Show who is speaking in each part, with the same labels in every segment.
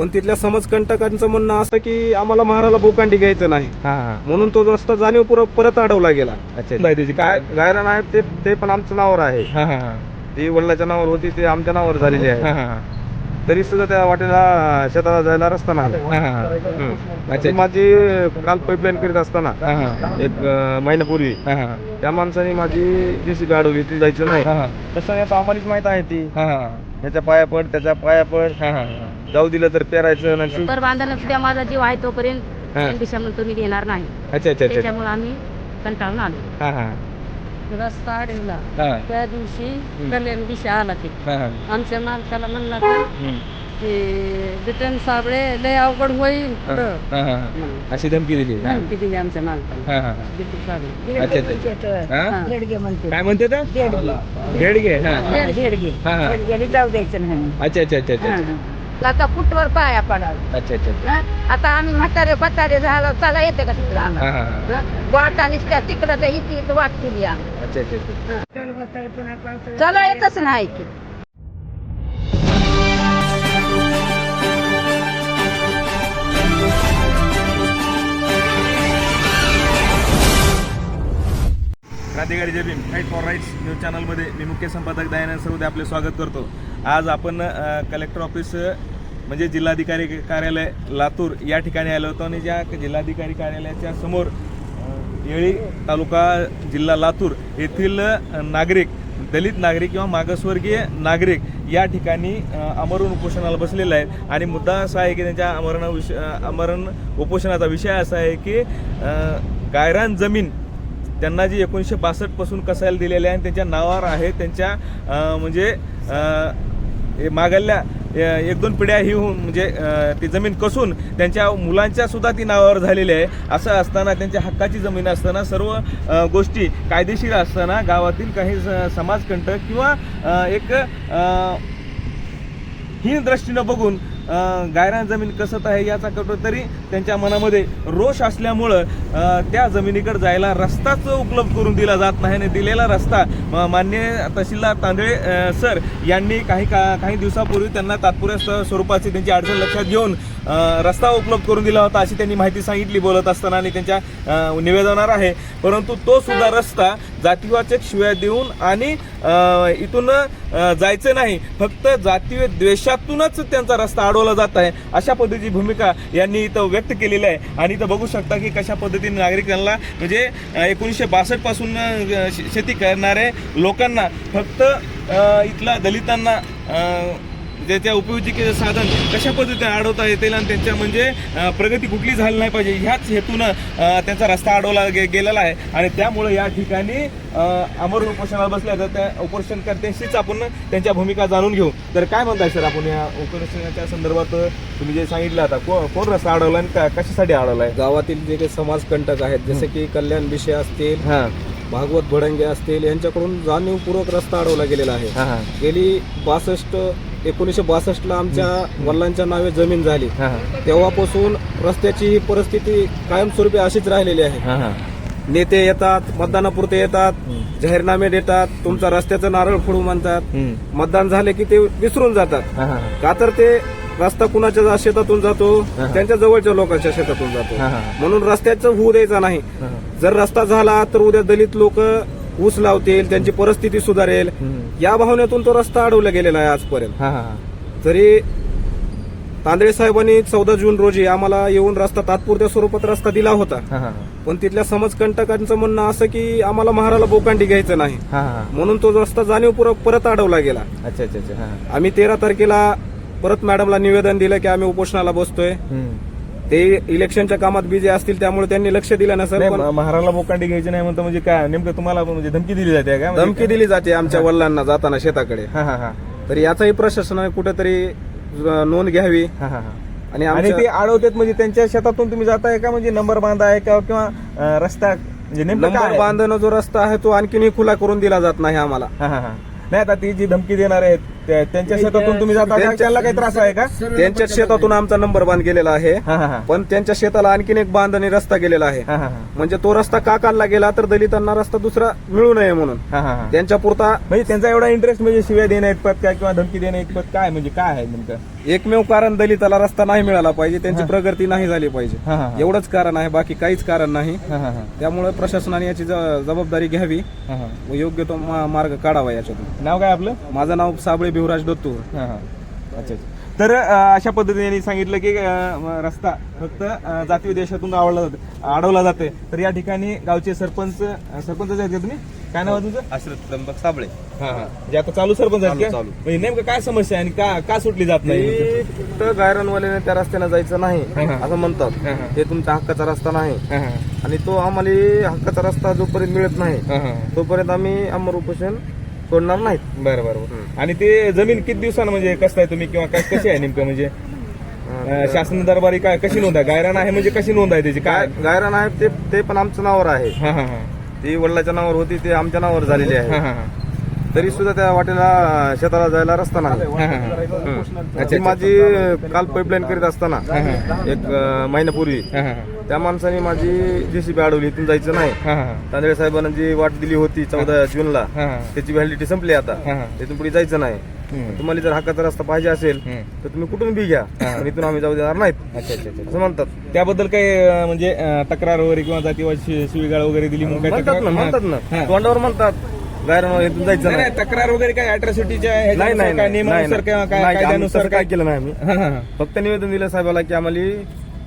Speaker 1: पण तिथल्या समाजकंटकांचं म्हणणं असं की आम्हाला महाराला बोकांडी घ्यायचं नाही.
Speaker 2: हा हा.
Speaker 1: म्हणून तो रस्ता जाणीवपूर्वक परत अडवला गेला.
Speaker 2: अच्छा
Speaker 1: नाही त्याची काय गायरान आहे ते ते पण आमच्या नावावर आहे.
Speaker 2: हा हा हा.
Speaker 1: ती वडिलाच्या नावावर होती ते आमच्या नावावर झालेली
Speaker 2: हा
Speaker 1: आहे
Speaker 2: हा.
Speaker 1: तरी सुद्धा त्या वाटेला शेताला जायला रस्ता नाही
Speaker 2: हा हा. अच्छा.
Speaker 1: माझी काल पाईपलाईन करीत असताना
Speaker 2: हा हा.
Speaker 1: एक अं, महिन्यापूर्वी
Speaker 2: हा हा.
Speaker 1: त्या माणसाने माझी जेसीबी अडवली ती जायचं नाही.
Speaker 2: हा हा.
Speaker 1: तसं याचं आम्हालाच माहीत आहे ती.
Speaker 2: हा हा.
Speaker 1: ह्याच्या पाया पड त्याच्या पाया पड.
Speaker 2: हा हा
Speaker 1: जाऊ दिलं तर पेरायचं नाही
Speaker 3: पर बांधायला सुद्धा माझा जीव आहे तोपर्यंत
Speaker 2: हा.
Speaker 3: दिशामध्ये तुम्ही देणार नाही.
Speaker 2: अच्छा अच्छा अच्छा.
Speaker 3: त्याच्यामुळे आम्ही कंटाळून आलो.
Speaker 2: हा हा.
Speaker 3: रस्ता अडवला
Speaker 2: हा.
Speaker 3: त्या दिवशी कल्याण दिशा आला ते
Speaker 2: हा हा.
Speaker 3: आमच्या मालकाला म्हणला तर
Speaker 2: हम्म.
Speaker 3: की रिटर्न साबळे लय अवघड होईल
Speaker 2: हा. हा हा. अशी धमकी दिली. हा
Speaker 3: धमकी दिली आमच्या
Speaker 2: हा हा
Speaker 3: साबळे.
Speaker 2: अच्छा अच्छा. हा?
Speaker 3: म्हणते.
Speaker 2: काय म्हणते तर हा. हा हा
Speaker 3: जाऊ द्यायचं नाही.
Speaker 2: अच्छा अच्छा अच्छा अच्छा.
Speaker 3: हा. आता फुटवर पाया पडाल.
Speaker 2: अच्छा अच्छा अच्छा.
Speaker 3: आता आम्ही म्हातारे म्हातारे झालो चला येते का तिकडं
Speaker 2: हा
Speaker 3: आम्हाला
Speaker 2: हा. हा?
Speaker 3: वाट आणि त्या तिकडं तर इथे वाट केली आम्ही.
Speaker 2: अच्छा अच्छा अच्छा.
Speaker 3: चला येतच नाही की.
Speaker 4: क्रांतिकारी Jai Bhim fight for rights news चॅनलमध्ये मी मुख्य संपादक दयानंद सरोदे आपले स्वागत करतो. आज आपण कलेक्टर ऑफिस म्हणजे जिल्हाधिकारी कार्यालय लातूर या ठिकाणी आलो होतो आणि ज्या जिल्हाधिकारी कार्यालयाच्या समोर येळी तालुका जिल्हा लातूर येथील नागरिक दलित नागरिक किंवा मागासवर्गीय नागरिक या ठिकाणी अमरण उपोषणाला बसलेले आहेत. आणि मुद्दा असा आहे की त्यांच्या अमरण विष अमरण उपोषणाचा विषय असा आहे की गायरान जमीन त्यांना जी एकोणीसशे बासष्टपासून कसायला दिलेले आहे आणि त्यांच्या नावावर आहे त्यांच्या म्हणजे अं, मागल्या एक दोन पिढ्या ही होऊन म्हणजे ती जमीन कसून त्यांच्या मुलांच्या सुद्धा ती नावावर झालेली आहे. असं असताना त्यांच्या हक्काची जमीन असताना सर्व गोष्टी कायदेशीर असताना गावातील काही स- समाजकंटक किंवा एक हीन दृष्टीनं बघून गायरान जमीन कसत आहे याचा तरी त्यांच्या मनामध्ये रोष असल्यामुळं त्या जमिनीकडे जायला रस्ताच उपलब्ध करून दिला जात नाही आणि दिलेला रस्ता म- मान्य तहसीलदार तांदळे सर यांनी काही का काही दिवसापूर्वी त्यांना तात्पुरत्या स्वरूपाची त्यांची अडचण लक्षात घेऊन रस्ता उपलब्ध करून दिला होता अशी त्यांनी माहिती सांगितली बोलत असताना आणि त्यांच्या निवेदनावर आहे. परंतु तो सुद्धा रस्ता जातीवाचक शिव्या देऊन आणि इथून जायचं नाही. फक्त जातीय द्वेषातूनच त्यांचा रस्ता अडवला जात आहे. अशा पद्धतीची भूमिका यांनी इथं व्यक्त केलेली आहे. आणि इथं बघू शकता की कशा पद्धतीने नागरिकांना म्हणजे एकोणीसशे बासष्टपासून शेती करणारे लोकांना फक्त इथला दलितांना अं, ज्याच्या उपयोजिकेचं साधन कशा पद्धतीने अडवता येतील आणि त्यांच्या म्हणजे प्रगती कुठली झाली नाही पाहिजे ह्याच हेतून त्यांचा रस्ता अडवला गे गेलेला आहे. आणि त्यामुळे या ठिकाणी अमर उपोषणाला बसल्या तर त्या उपोषणकर्त्यांशीच आपण त्यांच्या भूमिका जाणून घेऊ. तर काय म्हणताय सर आपण या उपोषणाच्या संदर्भात तुम्ही जे सांगितलं आता को- कोण रस्ता अडवला आणि कशासाठी अडवलाय
Speaker 1: गावातील जे काही समाजकंटक आहेत जसे की कल्याण विषय असतील
Speaker 4: हा.
Speaker 1: भागवत भडंगे असतील यांच्याकडून जाणीवपूर्वक रस्ता अडवला गेलेला आहे. गेली बासष्ट एकोणीसशे बासष्टला आमच्या वडिलांच्या नावे जमीन झाली. तेव्हापासून रस्त्याची ही परिस्थिती कायमस्वरूपी अशीच राहिलेली आहे. नेते येतात मतदानापुरते येतात जाहीरनामे देतात तुमचा रस्त्याचं नारळ फोडू म्हणतात. मतदान झाले की ते विसरून जातात. का तर ते रस्ता कुणाच्या शेतातून जातो. त्यांच्या जवळच्या लोकांच्या शेतातून जातो. म्हणून रस्त्याचं होऊ द्यायचा नाही. जर रस्ता झाला तर उद्या दलित लोक ऊस लावतील त्यांची परिस्थिती सुधारेल. या भावनेतून तो रस्ता अडवला गेलेला आहे आजपर्यंत. तरी तांदळे साहेबांनी चौदा जून रोजी आम्हाला येऊन रस्ता तात्पुरत्या स्वरूपात रस्ता दिला होता. पण तिथल्या समाजकंटकांचं म्हणणं असं की आम्हाला महाराला बोकांडी घ्यायचं नाही. म्हणून तो रस्ता जाणीवपूर्वक परत अडवला गेला.
Speaker 4: अच्छा अच्छा
Speaker 1: आम्ही तेरा तारखेला परत मॅडमला निवेदन दिलं की आम्ही उपोषणाला बसतोय. ते इलेक्शनच्या कामात बिझी असतील त्यामुळे त्यांनी लक्ष दिलं पण
Speaker 4: म- महाराला बोकांडी घ्यायची नाही म्हणतो म्हणजे काय? नेमकं तुम्हाला म्हणजे धमकी दिली जाते का? म्हणजे
Speaker 1: धमकी दिली जाते आमच्या वडिलांना जाताना शेताकडे. तर याचाही प्रशासनाने कुठेतरी नोंद घ्यावी. आणि
Speaker 4: आणि ते अडवतात म्हणजे त्यांच्या शेतातून तुम्ही जाताय का? म्हणजे नंबर बांधा आहे का? किंवा रस्ता म्हणजे
Speaker 1: नंबर बांधणं जो रस्ता आहे तो आणखीनही खुला करून दिला जात नाही आम्हाला.
Speaker 4: नाही आता ती जी धमकी देणार आहेत त्या- त्यांच्या शेतातून तुम्ही जाता का? त्यांना काही त्रास आहे का?
Speaker 1: त्यांच्याच शेतातून आमचा नंबर बांध गेलेला आहे.
Speaker 4: हा हा हा.
Speaker 1: पण त्यांच्या शेताला आणखीन एक बांध आणि रस्ता गेलेला आहे.
Speaker 4: हा हा हा.
Speaker 1: म्हणजे तो रस्ता का काढला गेला तर दलितांना रस्ता दुसरा मिळू नये म्हणून.
Speaker 4: हा हा हा.
Speaker 1: त्यांच्या पुरता
Speaker 4: म्हणजे त्यांचा एवढा इंटरेस्ट म्हणजे शिव्या देण्या इतपत काय किंवा धमकी देण्या इतपत काय? म्हणजे काय आहे नेमकं?
Speaker 5: एकमेव कारण दलिताला रस्ता नाही मिळाला पाहिजे त्यांची प्रगती नाही झाली पाहिजे. एवढंच कारण आहे बाकी काहीच कारण नाही. त्यामुळे प्रशासनाने याची जबाबदारी घ्यावी. व योग्य तो मार्ग काढावा याच्यातून.
Speaker 4: नाव काय आपलं?
Speaker 5: माझं नाव साबळे भिवराज दत्तू.
Speaker 4: हा. अच्छा. तर अशा पद्धतीने यांनी सांगितलं की रस्ता फक्त जाती देशातून आवडला जाते अडवला जाते तर या ठिकाणी गावचे सरपंच सरपंच आहेत का तुम्ही? काय नाव तुमचं?
Speaker 5: आश्रित त्र्यंबक साबळे.
Speaker 4: हा हा. जे आता चालू सरपंच आहेत
Speaker 5: चालू,
Speaker 4: का?
Speaker 5: चालू.
Speaker 4: म्हणजे नेमकं काय समस्या आहे आणि का का सुटली जात नाही?
Speaker 5: की फक्त गायरनवाल्याने त्या रस्त्याने जायचं नाही
Speaker 4: हा, हा.
Speaker 5: असं म्हणतात.
Speaker 4: हा, हा.
Speaker 5: हे तुमचा हक्काचा रस्ता नाही.
Speaker 4: हा, हा.
Speaker 5: आणि तो आम्हाला हक्काचा रस्ता जोपर्यंत मिळत नाही
Speaker 4: हा, हा.
Speaker 5: तोपर्यंत आम्ही अमर उपोषण सोडणार नाहीत.
Speaker 4: बरं बरं बरं. आणि ते जमीन किती दिवसानं म्हणजे कसं आहे तुम्ही किंवा काय कशी आहे नेमकं म्हणजे? अ, शासन दरबारी काय कशी नोंद आहे? गायरान आहे म्हणजे कशी नोंद आहे त्याची? काय
Speaker 5: काय गायरान आहे ते ते पण आमच्या नावावर आहे.
Speaker 4: हा हा हा.
Speaker 5: ती वडिलाच्या नावावर होती ते आमच्या नावावर झालेली
Speaker 4: हा
Speaker 5: आहे.
Speaker 4: हा हा.
Speaker 5: तरी सुद्धा त्या वाटेला शेताला जायला रस्ता नाही. ती माझी काल पाईपलाईन करीत असताना एक महिन्यापूर्वी त्या माणसाने माझी जेसीबी अडवली इथून जायचं नाही. तांदळे साहेबांना जी वाट दिली होती चौदा जूनला. त्याची व्हॅलिडिटी संपली आता. तिथून पुढे जायचं नाही. तुम्हाला जर हक्काचा रस्ता पाहिजे असेल. तर तुम्ही कुठून बी घ्या. पण इथून आम्ही जाऊ देणार नाहीत. असं म्हणतात.
Speaker 4: त्याबद्दल काही म्हणजे तक्रार वगैरे किंवा जातीवाद शिवीगाळ वगैरे दिली
Speaker 5: म्हणतात ना म्हणतात. ना. तोंडावर म्हणतात. इथून जायचं
Speaker 4: नाही, तक्रार वगैरे काय अॅट्रॉसिटीच्या
Speaker 5: नाही नाही
Speaker 4: काय
Speaker 5: नाही,
Speaker 4: नियमानुसार किंवा काय
Speaker 5: नाही, आम्ही
Speaker 4: कायद्यानुसार
Speaker 5: तसं काय? केलं नाही आम्ही.
Speaker 4: हा, हा, हा.
Speaker 5: फक्त निवेदन दिलं साहेबाला की आम्हाला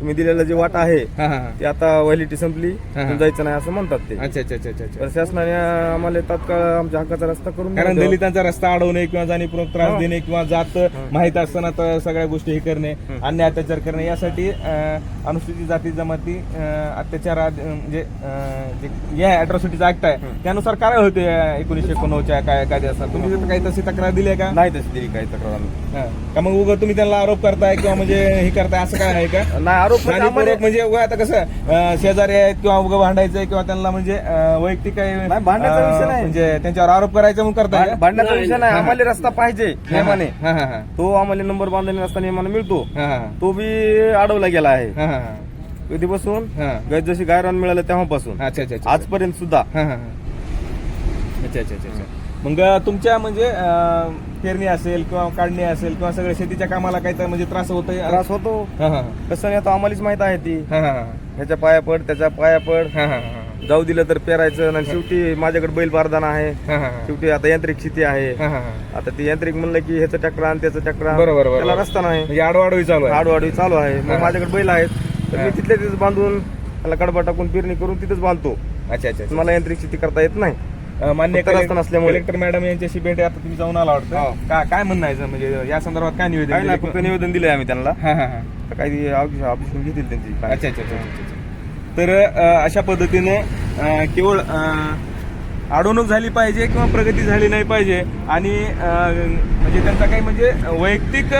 Speaker 5: तुम्ही दिलेलं जे वाट आहे
Speaker 4: हा, हा, हा.
Speaker 5: ती आता व्हॅलिडिटी संपली
Speaker 4: हा, हा.
Speaker 5: जायचं नाही असं म्हणतात ते
Speaker 4: अच्छा अच्छा अच्छा अच्छा अच्छा
Speaker 5: तर शासनाने आम्हाला तात्काळ आमच्या हक्काचा रस्ता करून
Speaker 4: कारण
Speaker 5: द्यावा.
Speaker 4: दलितांचा रस्ता अडवणे किंवा जाणीवपूर्वक त्रास
Speaker 5: हा.
Speaker 4: देणे किंवा जात माहीत असताना तर सगळ्या गोष्टी हे करणे अन्य अत्याचार करणे यासाठी अं, अनुसूचित जाती जमाती अं, अत्याचार आद- अं, म्हणजे अं, जे या अॅट्रॉसिटीचा ऍक्ट आहे त्यानुसार काय होते एकोणीशे एकोणनव्वदच्या काय कायद्यानुसार तुम्ही तिथं काही तशी तक्रार दिली आहे का
Speaker 5: नाही तशी दिली काही तक्रार आम्ही
Speaker 4: हा. का मग उगा तुम्ही त्यांना आरोप करताय किंवा म्हणजे हे करताय असं काय आहे का
Speaker 5: नाही आरोप म्हणजे
Speaker 4: जाणीवपूर्वक
Speaker 5: आम्हाला-
Speaker 4: म्हणजे उगा आता कसं अं, शेजारी आहेत किंवा उगा भांडायचंय किंवा त्यांना म्हणजे अं, वैयक्तिक काही
Speaker 5: नाही, भांडण्याचा
Speaker 4: अं,
Speaker 5: विषय नाही.
Speaker 4: म्हणजे त्यांच्यावर आरोप करायचा म्हणून करताय का?
Speaker 5: भांड- भांडण्याचा विषय नाही. आम्हाला रस्ता पाहिजे नियमाने
Speaker 4: हा. हा हा
Speaker 5: तो आम्हाला नंबर बांधणी रस्ता नियमाने मिळतो.
Speaker 4: हा हा.
Speaker 5: तो बी अडवला गेला आहे.
Speaker 4: हा हा हा.
Speaker 5: कधीपासून?
Speaker 4: हा.
Speaker 5: जशी गायरान मिळालं तेव्हापासून.
Speaker 4: अच्छा अच्छा अच्छा.
Speaker 5: आजपर्यंत सुद्धा.
Speaker 4: हा, हा, हा. अच्छा अच्छा अच्छा अच्छा. मग तुमच्या म्हणजे पेरणी असेल किंवा काढणी असेल किंवा सगळ्या शेतीच्या कामाला काही म्हणजे त्रास होतोय?
Speaker 5: त्रास होतो. कसं नाही आता आम्हालाच माहीत आहे ती. ह्याच्या पाया पड त्याच्या पाया पड. जाऊ दिलं तर पेरायचं आणि शेवटी माझ्याकडे बैल बारदाना आहे. शेवटी आता यांत्रिक शेती आहे. आता ते यांत्रिक म्हणलं की ह्याचं ट्रॅक्टर आण त्याचं आण.
Speaker 4: बरोबर.
Speaker 5: त्याला रस्ता नाही.
Speaker 4: म्हणजे आडवाडवी चालू आहे.
Speaker 5: आडवाडी चालू आहे. मग माझ्याकडे बैल आहेत. तर. मी तिथल्या तिथं बांधून त्याला कडबा टाकून पेरणी करून तिथंच बांधतो.
Speaker 4: अच्छा अच्छा.
Speaker 5: मला यांत्रिक शेती करता येत नाही.
Speaker 4: मान्य
Speaker 5: रस्ता नसल्यामुळे.
Speaker 4: कलेक्टर मॅडम यांच्याशी भेट आता तुम्ही जाऊन आला वाटतं
Speaker 5: हो.
Speaker 4: काय काय म्हणणं आहे म्हणजे या संदर्भात काय निवेदन
Speaker 5: नाही? फक्त निवेदन दिलंय आम्ही त्यांना
Speaker 4: हा हा हा
Speaker 5: तर काही ऑफिस घेतील त्यांची.
Speaker 4: अच्छा अच्छा अच्छा अच्छा, अच्छा. तर अ, अशा पद्धतीने अ, केवळ अ, अडवणूक झाली पाहिजे किंवा प्रगती झाली नाही पाहिजे. आणि म्हणजे त्यांचा काही म्हणजे वैयक्तिक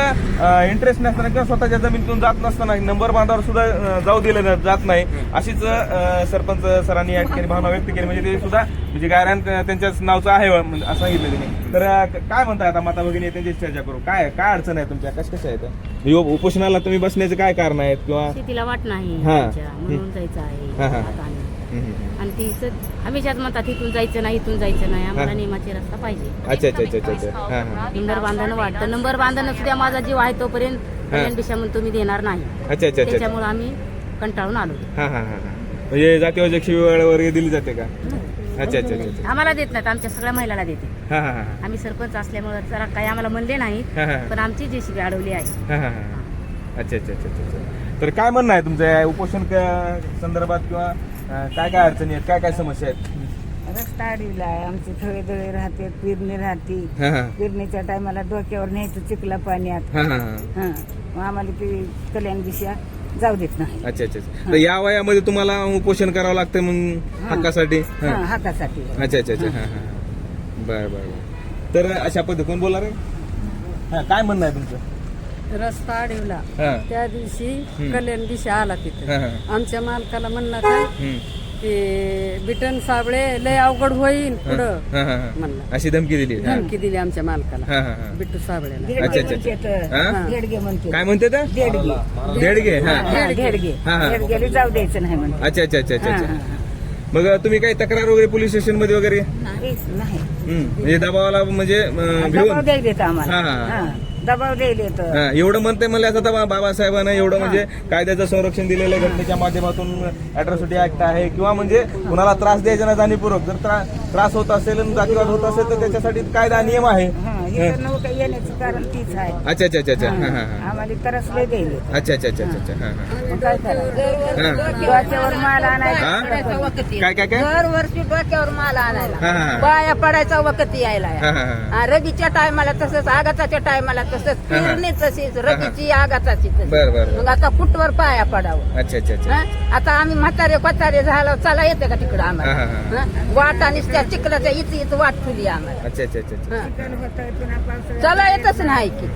Speaker 4: इंटरेस्ट नसताना किंवा स्वतःच्या जमिनीतून जात नसताना नंबर बांधावर सुद्धा जाऊ दिलं जात नाही. अशीच सरपंच सरांनी या ठिकाणी भावना व्यक्त केली. म्हणजे ते सुद्धा म्हणजे गायरान त्यांच्याच नावचं आहे असं सांगितलं त्यांनी. तर काय म्हणताय आता माता भगिनी त्यांच्याशी चर्चा करू? काय काय अडचण आहे तुमच्या? कशा कशा आहेत? उपोषणाला तुम्ही बसण्याचे काय कारण आहेत? किंवा
Speaker 6: शेतीला वाट नाही
Speaker 4: हा.
Speaker 6: म्हणून जायचं आहे. आणि ती हमेशाच म्हणतात इथून जायचं नाही इथून जायचं नाही. आम्हाला. नियमाचे रस्ता पाहिजे.
Speaker 4: अच्छा अच्छा अच्छा अच्छा हा हा.
Speaker 6: नंबर बांधणं वाटतं नंबर बांधणं सुद्धा माझा जीव आहे तोपर्यंत कल्याण दिशा म्हणून तुम्ही देणार नाही.
Speaker 4: अच्छा अच्छा अच्छा. अच्छा
Speaker 6: त्याच्यामुळे आम्ही कंटाळून आलो.
Speaker 4: हा हा हा हा. म्हणजे जातीवाचक शिवीगाळ वगैरे दिली जाते का? अच्छा अच्छा अच्छा अच्छा.
Speaker 6: आम्हाला देत नाहीत. आमच्या सगळ्या महिलाला देते.
Speaker 4: हा हा हा
Speaker 6: आम्ही सरपंच असल्यामुळे जरा काही आम्हाला म्हणले नाही
Speaker 4: हा हा.
Speaker 6: पण आमची जेसीबी अडवली आहे.
Speaker 4: हा हा हा. अच्छा अच्छा अच्छा अच्छा अच्छा. तर काय म्हणणं आहे तुमचं? या उपोषण क- संदर्भात किंवा काय काय अडचणी आहेत? काय काय समस्या आहेत?
Speaker 2: रस्ता अडविला आहे. आमचे थोडे थोडे राहते पेरणी राहते.
Speaker 4: हा हा.
Speaker 2: पेरणीच्या टायमाला डोक्यावर न्यायचं चिखला पाण्यात
Speaker 4: हा हा हा.
Speaker 2: हा. मग आम्हाला ती कल्याण दिशा जाऊ देत नाही.
Speaker 4: अच्छा अच्छा अच्छा. तर या वयामध्ये तुम्हाला उपोषण करावं लागतं मग
Speaker 2: हा.
Speaker 4: हक्कासाठी? हा.
Speaker 2: हा हातासाठी
Speaker 4: अच्छा अच्छा अच्छा. हा हा हा. बरं बरं बरं. तर अशा पद्धतीने बोला रे. हा काय म्हणणं आहे तुमचं?
Speaker 3: रस्ता अडवला
Speaker 4: हा.
Speaker 3: त्या दिवशी. कल्याण दिशा आला तिथे.
Speaker 4: हा हा.
Speaker 3: आमच्या मालकाला म्हणला काय
Speaker 4: हम्म.
Speaker 3: की बिटन साबळे लय अवघड होईल पुढं.
Speaker 4: हा हा हा.
Speaker 3: म्हणला.
Speaker 4: अशी धमकी दिली. हा.
Speaker 3: धमकी दिली आमच्या मालकाला.
Speaker 4: हा हा हा.
Speaker 3: बिट्टू साबळेला.
Speaker 4: अच्छा, अच्छा. हा?
Speaker 2: म्हणते.
Speaker 4: काय म्हणते
Speaker 2: देडगे
Speaker 4: हा.
Speaker 2: हा,
Speaker 4: हा, हा.
Speaker 2: देडगेला जाऊ द्यायचं नाही म्हणते.
Speaker 4: अच्छा अच्छा अच्छा अच्छा अच्छा. मग तुम्ही काही तक्रार वगैरे पोलीस स्टेशनमध्ये वगैरे?
Speaker 2: नाही.
Speaker 4: म्हणजे दबावाला म्हणजे अं,
Speaker 2: दबाव
Speaker 4: भिवून
Speaker 2: द्यायला देत आम्हाला.
Speaker 4: हा, हा, हा, एवढं म्हणते मला असं तर बाबासाहेबांना एवढं म्हणजे कायद्याचं संरक्षण दिलेलं आहे घटनेच्या माध्यमातून अॅट्रॉसिटी ऍक्ट आहे किंवा म्हणजे कुणाला त्रास द्यायचा ना जाणीवपूर्वक. जर त्रा- त्रास होत असेल आणि जातीवाद होत असेल तर त्याच्यासाठी कायदा नियम आहे.
Speaker 2: इथं नौका येण्याचं कारण तीच आहे
Speaker 4: अच्छा अच्छा अच्छा अच्छा हा, हा, हा.
Speaker 2: आम्हाला
Speaker 4: अच्छा अच्छा अच्छा अच्छा अच्छा हा, हा.
Speaker 2: मग काय करायचं डोक्यावर माल आणायचा
Speaker 4: हा? काय काय काय
Speaker 6: दरवर्षी डोक्यावर माल आणायला
Speaker 4: हा, हा, हा.
Speaker 6: बाया पडायचा वखत यायला
Speaker 4: हा, हा, हा.
Speaker 6: हा, रगीच्या टायमाला तसंच आघाताच्या टायमाला तसंच
Speaker 4: हा, हा.
Speaker 6: पेरणी तशीच रगीची आघाताची तशीच.
Speaker 4: बर
Speaker 6: मग आता कुठवर पाया पडावं
Speaker 4: अच्छा अच्छा अच्छा
Speaker 6: हा? आता आम्ही म्हातारे कोतारे झालो चला येते का तिकडं
Speaker 4: हा, हा,
Speaker 6: आम्हाला हा? वाट आणि त्या चिखलाच्या इथं इथं वाट ठुली आम्हाला
Speaker 4: अच्छा अच्छा अच्छा अच्छा.
Speaker 6: हा. चला येतच नाही की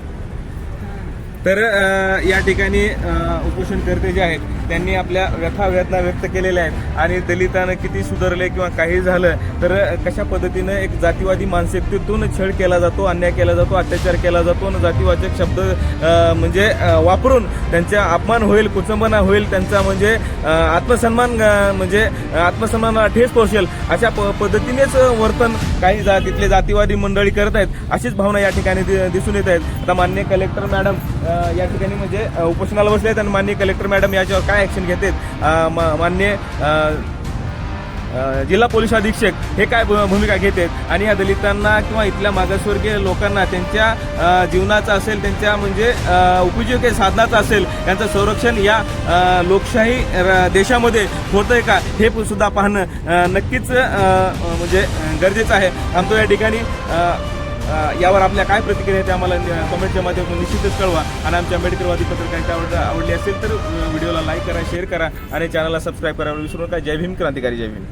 Speaker 4: तर अ, या ठिकाणी अ, उपोषणकर्ते जे आहेत त्यांनी आपल्या व्यथा वेदना व्यक्त केलेल्या आहेत आणि दलितानं किती सुधारले किंवा काही झालं तर कशा पद्धतीनं एक जातीवादी मानसिकतेतून छळ केला जातो अन्याय केला जातो अत्याचार केला जातो आणि जातीवाचक शब्द अ, म्हणजे अ, वापरून त्यांचा अपमान होईल कुचंबना होईल त्यांचा म्हणजे अ, आत्मसन्मान अ, म्हणजे आत्मसन्मानाला ठेस पोहोचेल अशा प- पद्धतीनेच वर्तन काही जा तिथले जातीवादी मंडळी करत आहेत अशीच भावना या ठिकाणी दि- दिसून येत आहेत. आता मान्य कलेक्टर मॅडम या ठिकाणी म्हणजे उपोषणाला बसले आहेत आणि मान्य कलेक्टर मॅडम याच्यावर काय ऍक्शन घेतात अ, मान्य जिल्हा पोलीस अधीक्षक हे काय भू- भूमिका आहेत आणि या दलितांना किंवा इथल्या मागासवर्गीय लोकांना त्यांच्या जीवनाचा जीवनाचं असेल त्यांच्या म्हणजे उपयोगी उपजीविके साधनाचं असेल त्यांचं संरक्षण या लोकशाही र- देशामध्ये होतंय का? हे पण सुद्धा पाहणं नक्कीच म्हणजे गरजेचं आहे. आमचं या ठिकाणी यावर आपल्या काय प्रतिक्रिया आहे ते आम्हाला कमेंटच्या माध्यमातून निश्चितच कळवा. आणि आमच्या आंबेडकरवादी पत्रकारिता आवड आवडली असेल तर व्हिडिओला लाईक करा शेअर करा आणि चॅनलला सबस्क्राईब करायला विसरू नका. जय भीम क्रांतिकारी जय भीम.